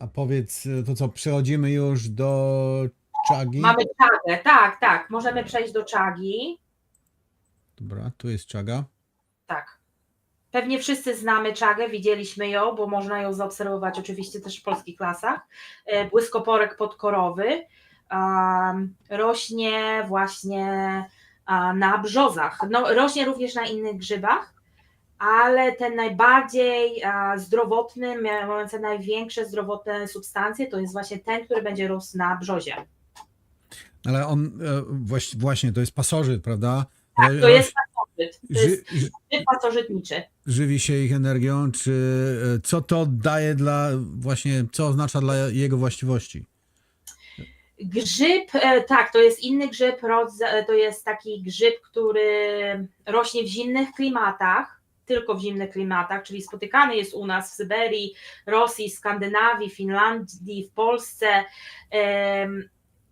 A powiedz, e, to co, przechodzimy już do czagi? Mamy czagę, tak, tak. Możemy przejść do czagi. Dobra, tu jest czaga. Tak. Pewnie wszyscy znamy czagę, widzieliśmy ją, bo można ją zaobserwować oczywiście też w polskich klasach. E, Błyskoporek podkorowy um, rośnie właśnie na brzozach. No, rośnie również na innych grzybach, ale ten najbardziej zdrowotny, mający największe zdrowotne substancje, to jest właśnie ten, który będzie rósł na brzozie. Ale on, e, właś, właśnie, to jest pasożyt, prawda? Tak, to jest pasożyt. To jest ży, pasożytniczy. żywi się ich energią, czy e, co to daje dla, właśnie, co oznacza dla jego właściwości? Grzyb, e, tak, to jest inny grzyb, to jest taki grzyb, który rośnie w zimnych klimatach, tylko w zimnych klimatach, czyli spotykany jest u nas w Syberii, Rosji, Skandynawii, Finlandii, w Polsce.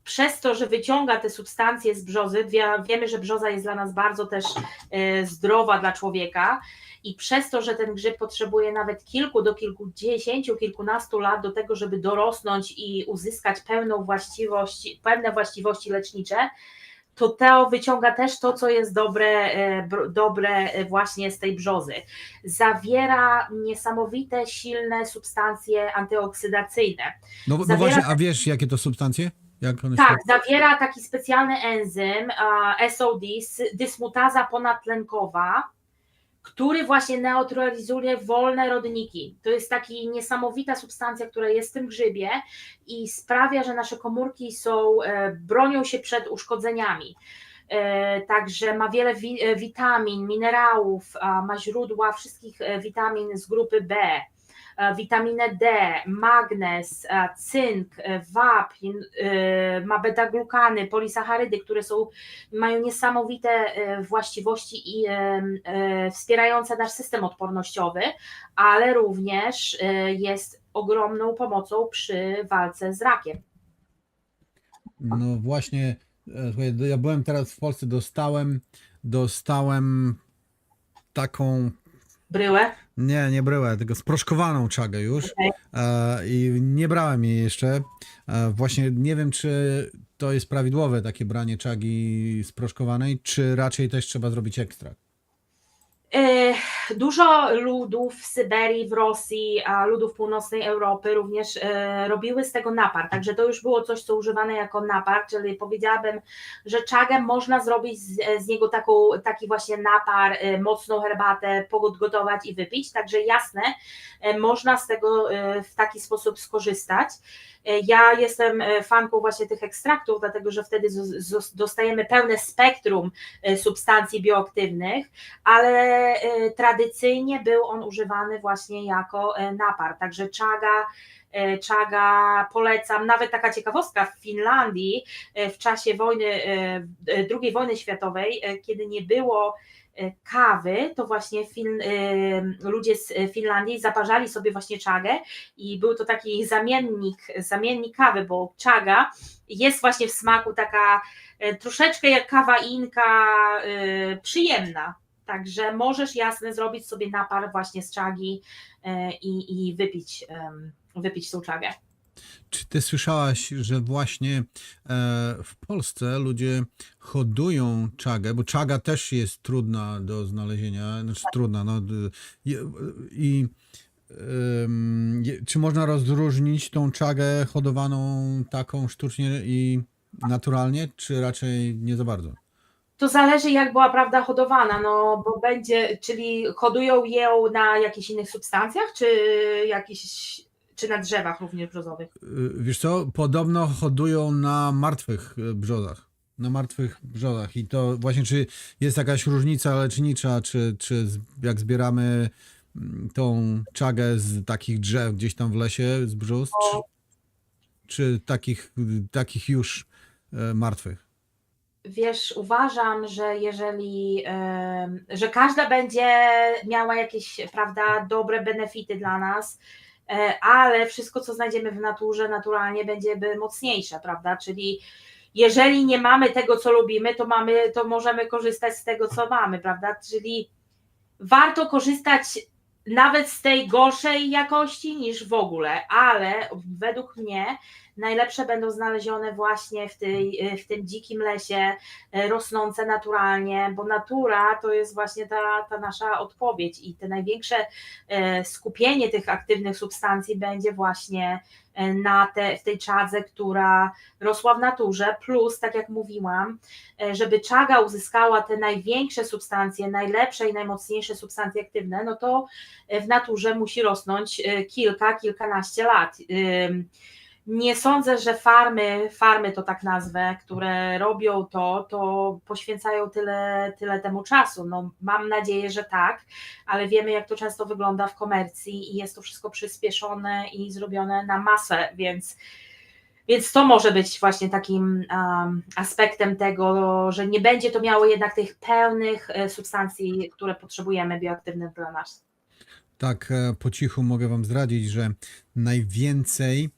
Przez to, że wyciąga te substancje z brzozy, wie- wiemy, że brzoza jest dla nas bardzo też e, zdrowa dla człowieka, i przez to, że ten grzyb potrzebuje nawet kilku do kilkudziesięciu, kilkunastu lat do tego, żeby dorosnąć i uzyskać pełną właściwość, pełne właściwości lecznicze, to to wyciąga też to, co jest dobre, e, br- dobre e, właśnie z tej brzozy. Zawiera niesamowite, silne substancje antyoksydacyjne. No, no Zawiera- właśnie, a wiesz, jakie to substancje? Tak, zawiera taki specjalny enzym SOD, dysmutaza ponadtlenkowa, który właśnie neutralizuje wolne rodniki. To jest taki niesamowita substancja, która jest w tym grzybie i sprawia, że nasze komórki są, e, bronią się przed uszkodzeniami. E, Także ma wiele wi- e, witamin, minerałów, ma źródła wszystkich witamin z grupy B, witaminę D, magnez, e, cynk, e, wapń, e, ma beta-glukany, polisacharydy, które są, mają niesamowite e, właściwości i e, e, wspierające nasz system odpornościowy, ale również e, jest ogromną pomocą przy walce z rakiem. No właśnie, e, ja byłem teraz w Polsce, dostałem, dostałem taką, Bryłę? nie, nie bryłę, tylko sproszkowaną czagę już Okej. e, i nie brałem jej jeszcze. E, właśnie nie wiem, czy to jest prawidłowe takie branie czagi sproszkowanej, czy raczej też trzeba zrobić ekstrakt. Dużo ludów w Syberii, w Rosji, a ludów północnej Europy również e, robiły z tego napar. Także to już było coś, co używane jako napar, czyli powiedziałabym, że czagę można zrobić z, z niego taką, taki właśnie napar, e, mocną herbatę, podgotować i wypić. Także jasne, e, można z tego w taki sposób skorzystać. Ja jestem e, fanką właśnie tych ekstraktów, dlatego że wtedy dostajemy pełne spektrum e, substancji bioaktywnych ale e, tradycyjnie był on używany właśnie jako napar. Także czaga, czaga polecam. Nawet taka ciekawostka w Finlandii w czasie wojny, II wojny światowej, kiedy nie było kawy, to właśnie fin, e, ludzie z Finlandii zaparzali sobie właśnie czagę i był to taki zamiennik, zamiennik kawy, bo czaga jest właśnie w smaku taka troszeczkę jak kawa inka, przyjemna. Także możesz jasne zrobić sobie napar właśnie z czagi i, i wypić, wypić tą czagę. Czy ty słyszałaś, że właśnie e, w Polsce ludzie hodują czagę, bo czaga też jest trudna do znalezienia, znaczy trudna, no i, i czy można rozróżnić tą czagę hodowaną taką sztucznie i naturalnie, czy raczej nie za bardzo? To zależy jak była prawda hodowana, no bo będzie, czyli hodują ją na jakichś innych substancjach, czy jakiś, czy na drzewach również brzozowych? Y, Wiesz co, podobno hodują na martwych y, brzozach. Na martwych brzozach. I to właśnie, czy jest jakaś różnica lecznicza, czy, czy jak zbieramy mm, tą czagę z takich drzew gdzieś tam w lesie, z brzus, czy, czy takich, takich już e, martwych? Wiesz, uważam, że jeżeli, że każda będzie miała jakieś, prawda, dobre benefity dla nas, ale wszystko, co znajdziemy w naturze, naturalnie będzie mocniejsze, prawda? Czyli jeżeli nie mamy tego, co lubimy, to mamy, to możemy korzystać z tego, co mamy, prawda? Czyli warto korzystać nawet z tej gorszej jakości niż w ogóle, ale według mnie najlepsze będą znalezione właśnie w, tej, w tym dzikim lesie, e, rosnące naturalnie, bo natura to jest właśnie ta, ta nasza odpowiedź i te największe e, skupienie tych aktywnych substancji będzie właśnie e, na te, w tej czadze, która rosła w naturze, plus, tak jak mówiłam, e, żeby czaga uzyskała te największe substancje, najlepsze i najmocniejsze substancje aktywne, no to w naturze musi rosnąć e, kilka, kilkanaście lat. Nie sądzę, że farmy, farmy to tak nazwę, które robią to, to poświęcają tyle, tyle temu czasu. No, mam nadzieję, że tak, ale wiemy, jak to często wygląda w komercji i jest to wszystko przyspieszone i zrobione na masę, więc, więc to może być właśnie takim um, aspektem tego, że nie będzie to miało jednak tych pełnych e, substancji, które potrzebujemy bioaktywnych dla nas. Tak, e, po cichu mogę Wam zdradzić, że najwięcej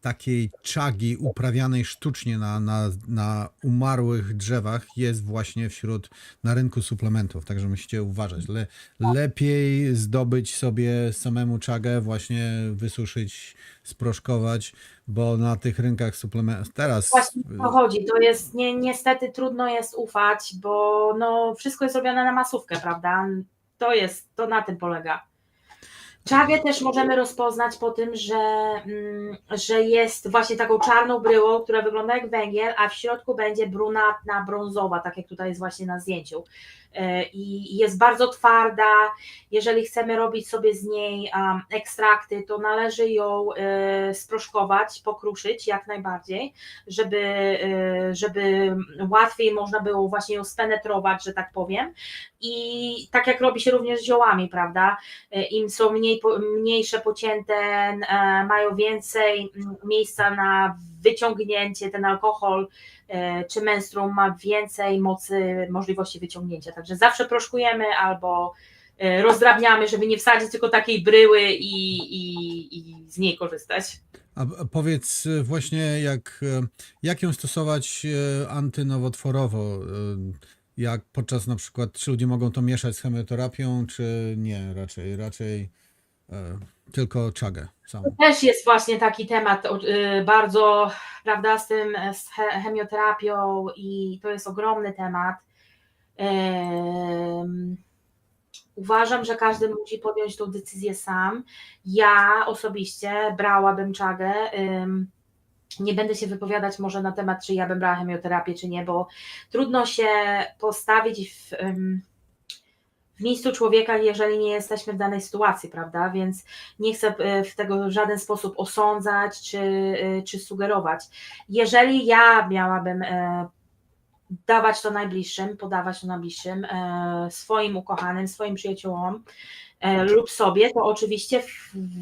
takiej czagi uprawianej sztucznie na, na, na umarłych drzewach jest właśnie wśród na rynku suplementów, także musicie uważać. Le, lepiej zdobyć sobie samemu czagę, właśnie wysuszyć, sproszkować, bo na tych rynkach suplementów teraz Właśnie to chodzi. To jest nie, niestety trudno jest ufać, bo no, wszystko jest robione na masówkę, prawda? To jest, to na tym polega. Czagę też możemy rozpoznać po tym, że, mm, że jest właśnie taką czarną bryłą, która wygląda jak węgiel, a w środku będzie brunatna, brązowa, tak jak tutaj jest właśnie na zdjęciu. E, I jest bardzo twarda. Jeżeli chcemy robić sobie z niej um, ekstrakty, to należy ją e, sproszkować, pokruszyć jak najbardziej, żeby, e, żeby łatwiej można było właśnie ją spenetrować, że tak powiem. I tak jak robi się również z ziołami, prawda? Im są mniej, mniejsze pocięte, mają więcej miejsca na wyciągnięcie, ten alkohol czy menstruum ma więcej mocy, możliwości wyciągnięcia. Także zawsze proszkujemy albo e, rozdrabniamy, żeby nie wsadzić tylko takiej bryły i, i, i z niej korzystać. A powiedz e, właśnie, jak, e, jak ją stosować antynowotworowo? Jak podczas na przykład, czy ludzie mogą to mieszać z chemioterapią, czy nie, raczej, raczej tylko czagę samą. Też jest właśnie taki temat bardzo, prawda, z tym, z he- chemioterapią i to jest ogromny temat. Uważam, że każdy musi podjąć tą decyzję sam. Ja osobiście brałabym czagę. Nie będę się wypowiadać może na temat, czy ja bym brała chemioterapię, czy nie, bo trudno się postawić w, w miejscu człowieka, jeżeli nie jesteśmy w danej sytuacji, prawda? Więc nie chcę e, w tego w żaden sposób osądzać czy, e, czy sugerować. Jeżeli ja miałabym e, dawać to najbliższym, podawać to najbliższym, e, swoim ukochanym, swoim przyjaciołom e, lub sobie, to oczywiście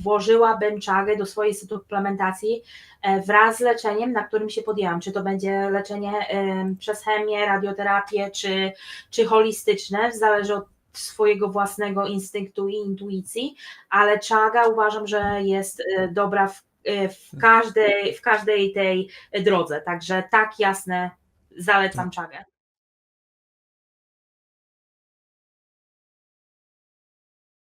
włożyłabym czagę do swojej suplementacji e, wraz z leczeniem, na którym się podjęłam. Czy to będzie leczenie przez chemię, radioterapię, czy, czy holistyczne, zależy od swojego własnego instynktu i intuicji, ale czaga uważam, że jest dobra w, w, każdej, w każdej tej drodze. Także tak jasne zalecam czagę.